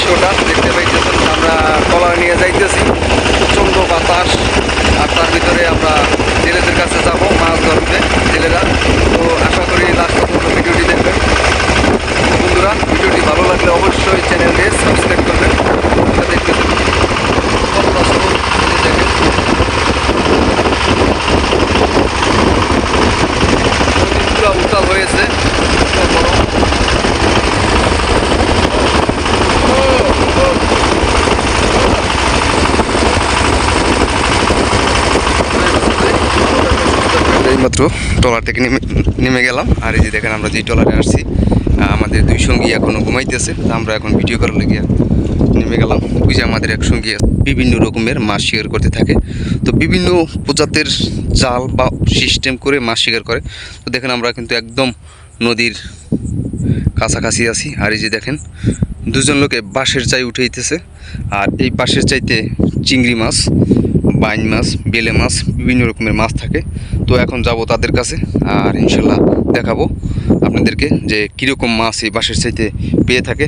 দৃশ্যটা দেখতে পাইতেছেন। আমরা কলা নিয়ে যাইতেছি। প্রচণ্ড বাতাস আর তার ভিতরে আমরা জেলেদের কাছে যাব মাছ ধরতে জেলেরা তো আশা করি লাস্ট পর্যন্ত ভিডিওটি দেখবেন তো বন্ধুরা ভিডিওটি ভালো লাগলে অবশ্যই চ্যানেলটি সাবস্ক্রাইব করবেন এটা দেখতেছেন কতটা সুন্দর এই যে দেখেন নদী পুরো উত্তাল হয়েছে বিশাল বড় এইমাত্র ট্রলার থেকে নেমে নেমে গেলাম। আর এই যে দেখেন আমরা যে ট্রলারে আসছি আমাদের দুই সঙ্গী এখনও ঘুমাইতেছে আমরা এখন ভিডিও করার লেগে নেমে গেলাম। ওই যে আমাদের এক সঙ্গী বিভিন্ন রকমের মাছ শিকার করতে থাকে। তো বিভিন্ন প্রজাতের জাল বা সিস্টেম করে মাছ শিকার করে। তো দেখেন আমরা কিন্তু একদম নদীর কাছাকাছি আছি। আর এই যে দেখেন, দুজন লোকে বাঁশের চাই উঠাইতেছে। আর এই বাঁশের চাইতে চিংড়ি মাছ বাইন মাছ, বেলে মাছ, বিভিন্ন রকমের মাছ থাকে। তো এখন যাব তাদের কাছে আর ইনশাল্লাহ দেখাবো আপনাদেরকে যে কীরকম মাছ এই বাঁশের চাইতে পেয়ে থাকে।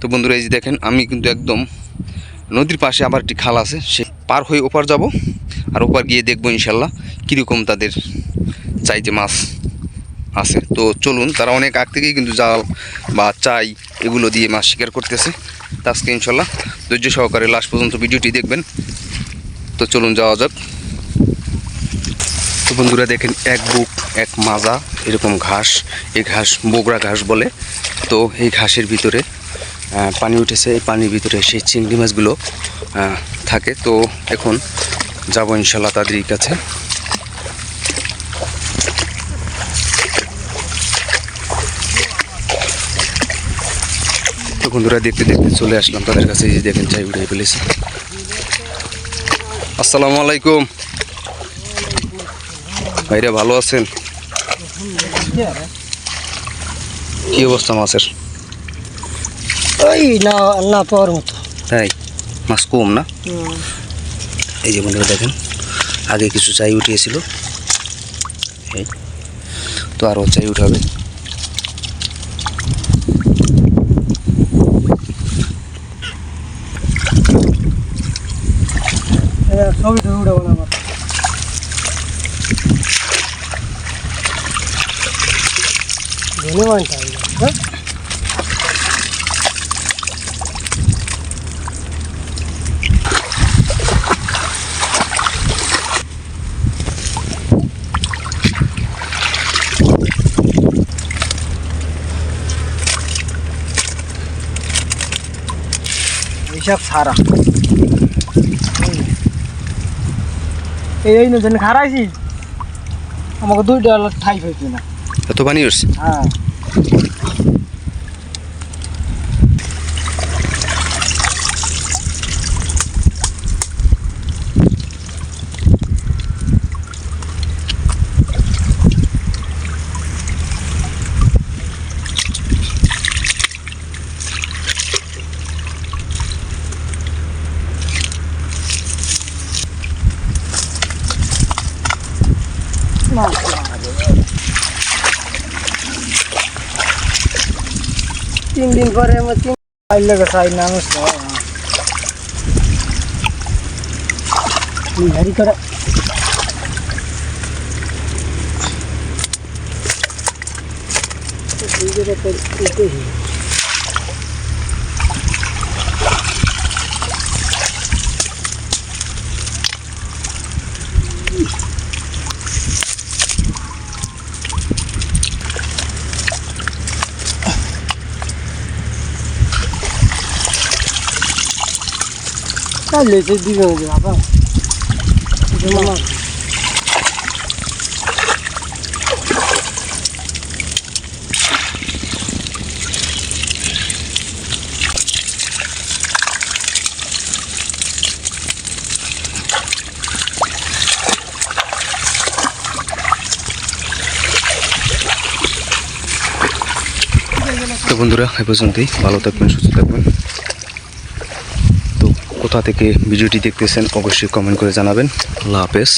তো বন্ধুরা, এই যে দেখেন, আমি কিন্তু একদম নদীর পাশে আবার একটি খাল আছে, সে পার হয়ে ওপার যাব আর ওপার গিয়ে দেখব ইনশাল্লাহ কীরকম তাদের চাইতে মাছ আছে। তো চলুন, তারা অনেক আগ থেকেই কিন্তু জাল বা চাই এগুলো দিয়ে মাছ শিকার করতেছে। তা আজকে ইনশাল্লাহ ধৈর্য সহকারে লাস্ট পর্যন্ত ভিডিওটি দেখবেন। তো চলুন যাওয়া যাক। তো বন্ধুরা দেখেন, এক বুক, এক মাজা, এরকম ঘাস, এই ঘাস বগরা ঘাস বলে। তো এই ঘাসের ভিতরে পানি উঠেছে, এই পানির ভিতরে সেই চিংড়ি মাছগুলো থাকে। তো এখন যাব ইনশাল্লাহ তাদের কাছে। তো বন্ধুরা দেখতে দেখতে চলে আসলাম তাদের কাছে। দেখেন চাই উঠে ফেলেছে। আসসালামু আলাইকুম। ভাইরা ভালো আছেন? কি অবস্থা মাছের? ওই না না পাওয়ার মতো। তাই? মাছ কম না? এই যে বন্ধুরা দেখেন আগে কিছু চাই উঠিয়েছিল। এই তো আরও চাই উঠাবে। ছবি ছবি উঠাবো না আমার ধন্যবাদ হ্যাঁ এইসব সারা এই এই নজন খারাইছি আমাকে দুইটা ঠাই হয়েছে না। এত পানি উঠছে? হ্যাঁ। তিন দিন পরে আমার তিন আইলে চাই না আমার ভারি করে তাহলে সে দিবে বাবা মামা তো বন্ধুরা এ পর্যন্তই। ভালো থাকবেন সুস্থ থাকবেন। কোথা থেকে ভিডিওটি দেখতেছেন অবশ্যই কমেন্ট করে জানাবেন। আল্লাহ হাফেজ।